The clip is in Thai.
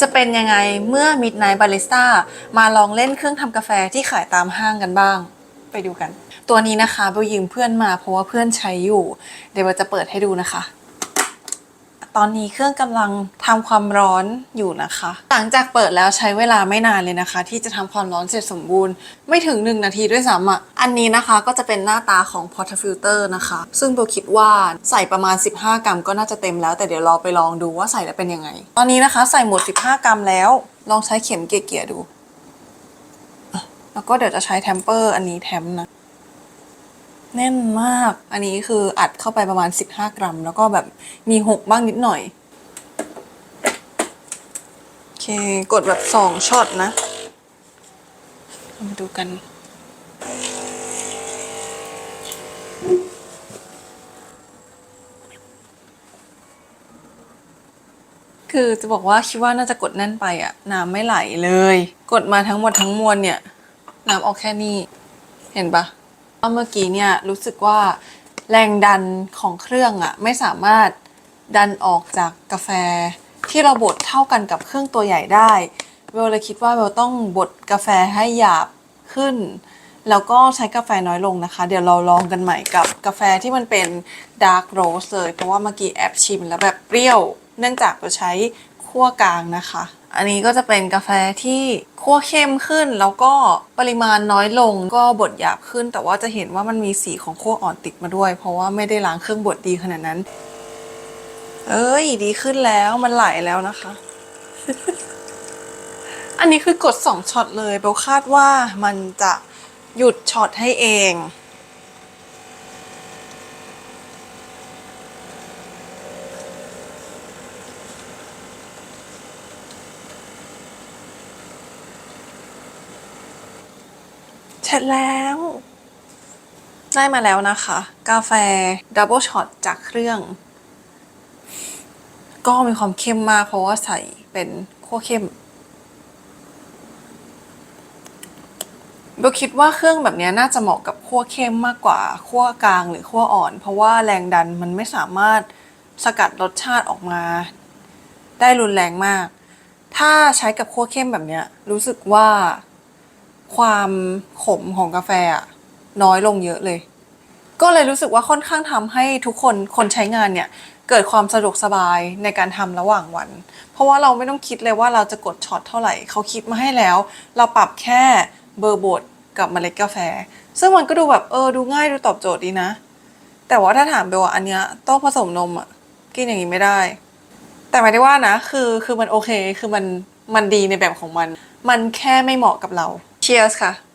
จะเป็นยังไงเมื่อ Midnight Barista มาลองเล่นเครื่องทำกาแฟที่ขายตามห้างกันบ้าง ไปดูกัน ตัวนี้นะคะเบลยืมเพื่อนมาเพราะว่าเพื่อนใช้อยู่ เดี๋ยวเบลจะเปิดให้ดูนะคะ ตอนนี้เครื่องกำลังทำความร้อนอยู่นะคะ หลังจากเปิดแล้วใช้เวลาไม่นานเลยนะคะ ที่จะทำความร้อนเสร็จสมบูรณ์ ไม่ถึง 1 นาทีด้วยซ้ำอะ อันนี้นะคะก็จะเป็นหน้าตาของ portafilter นะคะ ซึ่งเบคิดว่าใส่ประมาณ 15 กรัมก็น่าจะเต็มแล้ว แต่เดี๋ยวเราไปลองดูว่าใส่แล้วเป็นยังไง ตอนนี้นะคะใส่หมด 15 กรัมแล้ว ลองใช้เข็มเกี่ยๆดู แล้วก็เดี๋ยวจะใช้แทมเปอร์อันนี้แทมนะ แน่นมาก อันนี้คืออัดเข้าไปประมาณ 15 กรัม แล้วก็แบบมีหกบ้างนิดหน่อย โอเค กดแบบสองช็อตนะมาดูกัน คือจะบอกว่าคิดว่าน่าจะกดแน่นไปอะน้ำไม่ไหลเลย กดมาทั้งหมดทั้งมวลเนี่ย น้ำออกแค่นี้ เห็นปะ ว่าเมื่อกี้เนี่ยรู้สึกว่าแรงดันของเครื่องอะไม่สามารถดันออกจากกาแฟ ที่เราบดเท่ากันกับเครื่องตัวใหญ่ได้เวลเลยคิดว่าเวลต้องบดกาแฟให้หยาบขึ้น แล้วก็ใช้กาแฟน้อยลงนะคะ เดี๋ยวเราลองกันใหม่กับกาแฟที่มันเป็นดาร์กโรสเลยเพราะว่าเมื่อกี้แอบชิมแล้วแบบเปรี้ยว เนื่องจากเราใช้คั่วกลางนะคะ อันนี้ก็จะเป็นกาแฟที่คั่วเข้มขึ้น แล้วก็ปริมาณน้อยลงก็บดหยาบขึ้น แต่ว่าจะเห็นว่ามันมีสีของคั่วอ่อนติดมาด้วย เพราะว่าไม่ได้ล้างเครื่องบดดีขนาดนั้น เอ้ยดีขึ้นแล้วมันไหลแล้วนะคะ อันนี้คือกดสองช็อตเลยเบลคาดว่ามันจะหยุดช็อตให้เอง เสร็จแล้ว ได้มาแล้วนะคะ กาแฟดับเบิลช็อตจากเครื่อง ก็มีความเข้มมากเพราะว่าใส่เป็นขั้วเข้มเบลคิดว่าเครื่องแบบนี้น่าจะเหมาะกับขั้วเข้มมากกว่าขั้วกลางหรือขั้วอ่อน เพราะว่าแรงดันมันไม่สามารถสกัดรสชาติออกมา ได้รุนแรงมาก ถ้าใช้กับขั้วเข้มแบบนี้รู้สึกว่า ความขมของกาแฟอะน้อยลงเยอะเลย ก็เลยรู้สึกว่าค่อนข้างทำให้ทุกคนคนใช้งานเนี่ย เกิดความสะดวกสบายในการทำระหว่างวัน เพราะว่าเราไม่ต้องคิดเลยว่าเราจะกดช็อตเท่าไหร่เขาคิดมาให้แล้ว เราปรับแค่เบอร์บดกับเมล็ดกาแฟ ซึ่งมันก็ดูแบบเออดูง่ายดูตอบโจทย์ดีนะ แต่ว่าถ้าถามเบลว่าอันเนี้ยต้องผสมนมอะกินอย่างนี้ไม่ได้ แต่ไม่ได้ว่านะ คือคือมันโอเคคือมันมันดีในแบบของมัน มันแค่ไม่เหมาะกับเรา Cheers ค่ะ